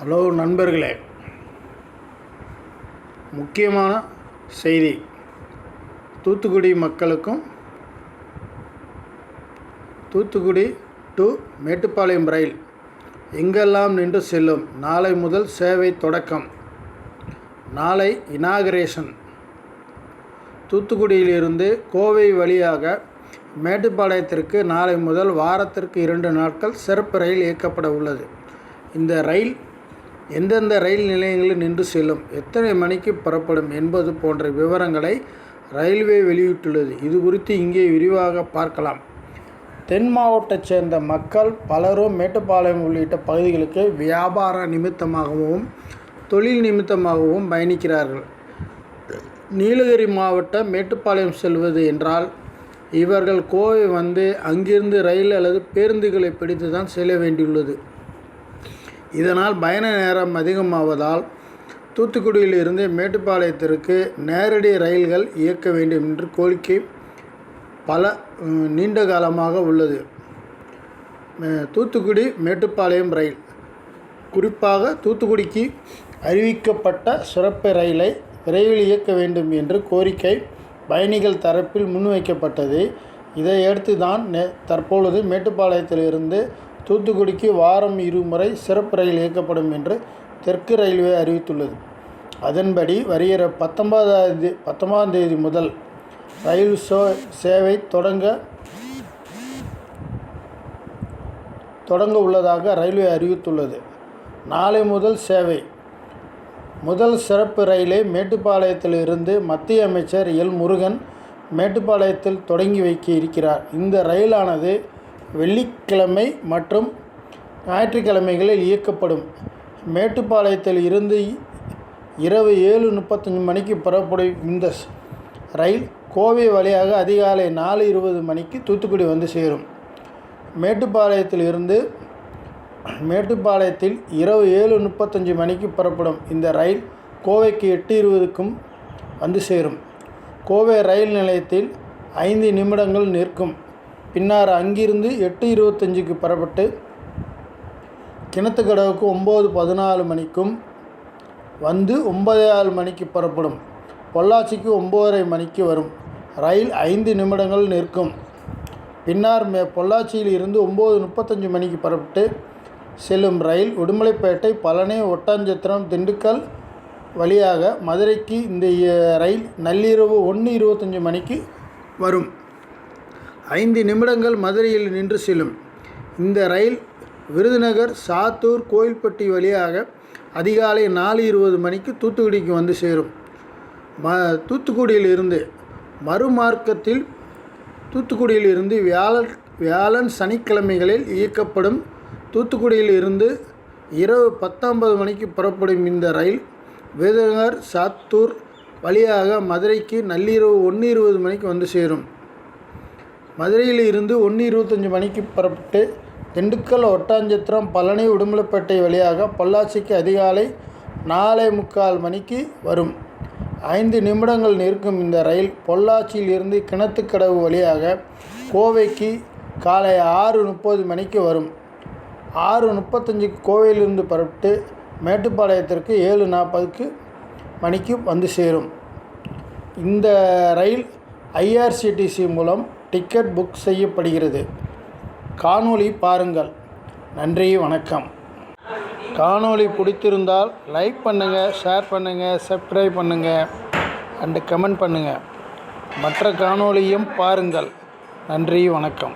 Hello நண்பர்களே. முக்கியமான செய்தி. தூத்துக்குடி மக்களுக்கும் தூத்துக்குடி டு மேட்டுப்பாளையம் ரயில் எங்கெல்லாம் நின்று செல்லும்? நாளை முதல் சேவை தொடக்கம். நாளை இனாகரேஷன் தூத்துக்குடியிலிருந்து கோவை வழியாக மேட்டுப்பாளையத்திற்கு நாளை முதல் வாரத்திற்கு இரண்டு நாட்கள் சிறப்பு ரயில் இயக்கப்பட உள்ளது. இந்த ரயில் எந்தெந்த ரயில் நிலையங்களில் நின்று செல்லும் எத்தனை மணிக்கு புறப்படும் என்பது போன்ற விவரங்களை ரயில்வே வெளியிட்டுள்ளது. இது குறித்து இங்கே விரிவாக பார்க்கலாம். தென் மாவட்டத்தைச் சேர்ந்த மக்கள் பலரும் மேட்டுப்பாளையம் உள்ளிட்ட பகுதிகளுக்கு வியாபார நிமித்தமாகவும் தொழில் நிமித்தமாகவும் பயணிக்கிறார்கள். நீலகிரி மாவட்டம் மேட்டுப்பாளையம் செல்வது என்றால் இவர்கள் கோவை வந்து அங்கிருந்து ரயில் அல்லது பேருந்துகளை பிடித்து தான் செல்ல வேண்டியுள்ளது. இதனால் பயண நேரம் அதிகமாவதால் தூத்துக்குடியிலிருந்து மேட்டுப்பாளையத்திற்கு நேரடி ரயில்கள் இயக்க வேண்டும் என்று கோரிக்கை பல நீண்ட காலமாக உள்ளது. தூத்துக்குடி மேட்டுப்பாளையம் ரயில். குறிப்பாக தூத்துக்குடிக்கு அறிவிக்கப்பட்ட சிறப்பு ரயிலை விரைவில் இயக்க வேண்டும் என்று கோரிக்கை பயணிகள் தரப்பில் முன்வைக்கப்பட்டது. இதையடுத்து தான் நே தற்பொழுது மேட்டுப்பாளையத்திலிருந்து தூத்துக்குடிக்கு வாரம் இருமுறை சிறப்பு ரயில் இயக்கப்படும் என்று தெற்கு ரயில்வே அறிவித்துள்ளது. அதன்படி வருகிற பத்தொன்பதாம் தேதி பத்தொன்பதாம் தேதி முதல் ரயில் சோ சேவை தொடங்க தொடங்க உள்ளதாக ரயில்வே அறிவித்துள்ளது. நாளை முதல் சேவை. முதல் சிறப்பு ரயிலை மேட்டுப்பாளையத்திலிருந்து மத்திய அமைச்சர் எல் முருகன் மேட்டுப்பாளையத்தில் தொடங்கி வைக்க இருக்கிறார். இந்த ரயிலானது வெள்ளிக்கிழமை மற்றும் ஞாயிற்றுக்கிழமைகளில் இயக்கப்படும். மேட்டுப்பாளையத்தில் இருந்து இரவு ஏழு முப்பத்தஞ்சு மணிக்கு புறப்படும் இந்த ரயில் கோவை வழியாக அதிகாலை நாலு இருபது மணிக்கு தூத்துக்குடி வந்து சேரும். மேட்டுப்பாளையத்தில் இருந்து மேட்டுப்பாளையத்தில் இரவு ஏழு முப்பத்தஞ்சு மணிக்கு புறப்படும் இந்த ரயில் கோவைக்கு எட்டு இருபதுக்கும் வந்து சேரும். கோவை ரயில் நிலையத்தில் ஐந்து நிமிடங்கள் நிற்கும். பின்னர் அங்கிருந்து எட்டு இருபத்தஞ்சுக்கு புறப்பட்டு கிணத்துக்கடவுக்கு ஒம்பது பதினாலு மணிக்கும் வந்து ஒன்பதே ஆறு மணிக்கு புறப்படும். பொள்ளாச்சிக்கு ஒம்போதரை மணிக்கு வரும். ரயில் ஐந்து நிமிடங்கள் நிற்கும். பின்னர் மே பொள்ளாச்சியில் இருந்து ஒம்பது முப்பத்தஞ்சு மணிக்கு புறப்பட்டு செல்லும் ரயில் உடுமலைப்பேட்டை பழனி ஒட்டாஞ்சத்திரம் திண்டுக்கல் வழியாக மதுரைக்கு இந்த ரயில் நள்ளிரவு ஒன்று இருபத்தஞ்சி மணிக்கு வரும். ஐந்து நிமிடங்கள் மதுரையில் நின்று செல்லும். இந்த ரயில் விருதுநகர் சாத்தூர் கோயில்பட்டி வழியாக அதிகாலை நாலு இருபது மணிக்கு தூத்துக்குடிக்கு வந்து சேரும். ம தூத்துக்குடியில் இருந்து மறுமார்க்கத்தில் தூத்துக்குடியில் இருந்து வியாழன் வியாழன் சனிக்கிழமைகளில் இயக்கப்படும் தூத்துக்குடியில் இருந்து இரவு பத்தொன்பது மணிக்கு புறப்படும் இந்த ரயில் விருதுநகர் சாத்தூர் வழியாக மதுரைக்கு நள்ளிரவு ஒன்று இருபது மணிக்கு வந்து சேரும். மதுரையில் இருந்து ஒன்று இருபத்தஞ்சி மணிக்கு புறப்பட்டு திண்டுக்கல் ஒட்டாஞ்சத்திரம் பழனி உடுமலைப்பேட்டை வழியாக பொள்ளாச்சிக்கு அதிகாலை நாலே முக்கால் மணிக்கு வரும். ஐந்து நிமிடங்கள் நிற்கும் இந்த ரயில் பொள்ளாச்சியில் இருந்து கிணத்துக்கடவு வழியாக கோவைக்கு காலை ஆறு முப்பது மணிக்கு வரும். ஆறு முப்பத்தஞ்சுக்கு கோவையிலிருந்து புறப்பட்டு மேட்டுப்பாளையத்திற்கு ஏழு நாற்பதுக்கு மணிக்கு வந்து சேரும். இந்த ரயில் ஐஆர்சிடிசி மூலம் டிக்கெட் புக் செய்யப்படுகிறது. காணொளி பாருங்கள். நன்றி வணக்கம். காணொளி பிடித்திருந்தால் லைக் பண்ணுங்கள் ஷேர் பண்ணுங்கள் சப்ஸ்கிரைப் பண்ணுங்கள் அண்டு கமெண்ட் பண்ணுங்கள் மற்ற காணொளியும் பாருங்கள். நன்றி வணக்கம்.